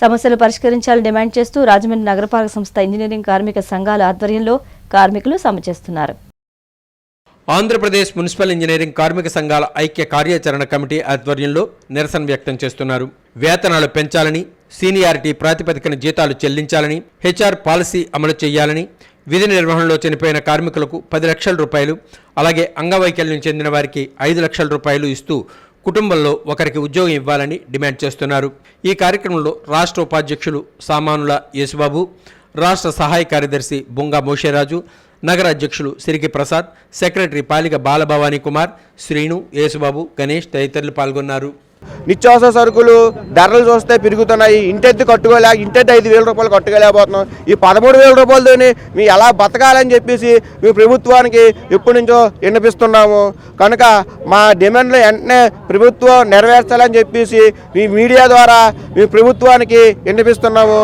సమస్యలు పరిష్కరించాలని డిమాండ్ చేస్తూ రాజమండ్రి నగరపాలక సంస్థ ఇంజనీరింగ్ కార్మిక సంఘాల ఆధ్వర్యంలో కార్మికులు సమ్మె చేస్తున్నారు. ఆంధ్రప్రదేశ్ మున్సిపల్ ఇంజనీరింగ్ కార్మిక సంఘాల ఐక్య కార్యాచరణ కమిటీ ఆధ్వర్యంలో నిరసన వ్యక్తం చేస్తున్నారు. వేతనాలు పెంచాలని సీనియారిటీ ప్రాతిపదికన జీతాలు చెల్లించాలని హెచ్ఆర్ పాలసీ అమలు చేయాలని విధి నిర్వహణలో చనిపోయిన కార్మికులకు పది లక్షల రూపాయలు అలాగే అంగవైకల్యం చెందిన వారికి ఐదు లక్షల రూపాయలు ఇస్తూ కుటుంబంలో ఒకరికి ఉద్యోగం ఇవ్వాలని డిమాండ్ చేస్తున్నారు. ఈ కార్యక్రమంలో రాష్ట్ర ఉపాధ్యక్షులు సామానుల యేసుబాబు రాష్ట్ర సహాయ కార్యదర్శి బొంగా మోషేరాజు నగర అధ్యక్షులు సిరికి ప్రసాద్ సెక్రటరీ పాలిక బాలభవానీ కుమార్ శ్రీను యేసుబాబు గణేష్ తదితరులు పాల్గొన్నారు. నిత్యావసర సరుకులు ధరలు చూస్తే పెరుగుతున్నాయి. ఇంటెద్దు కట్టుకోలే ఇంటెద్దు ఐదు వేల రూపాయలు కట్టుకోలేకపోతున్నాం. ఈ పదమూడు వేల రూపాయలతోని మీ ఎలా బతకాలని చెప్పేసి మీ ప్రభుత్వానికి ఎప్పటి నుంచో వినిపిస్తున్నాము కనుక మా డిమాండ్లు వెంటనే ప్రభుత్వం నెరవేర్చాలని చెప్పేసి మీ మీడియా ద్వారా మీ ప్రభుత్వానికి వినిపిస్తున్నాము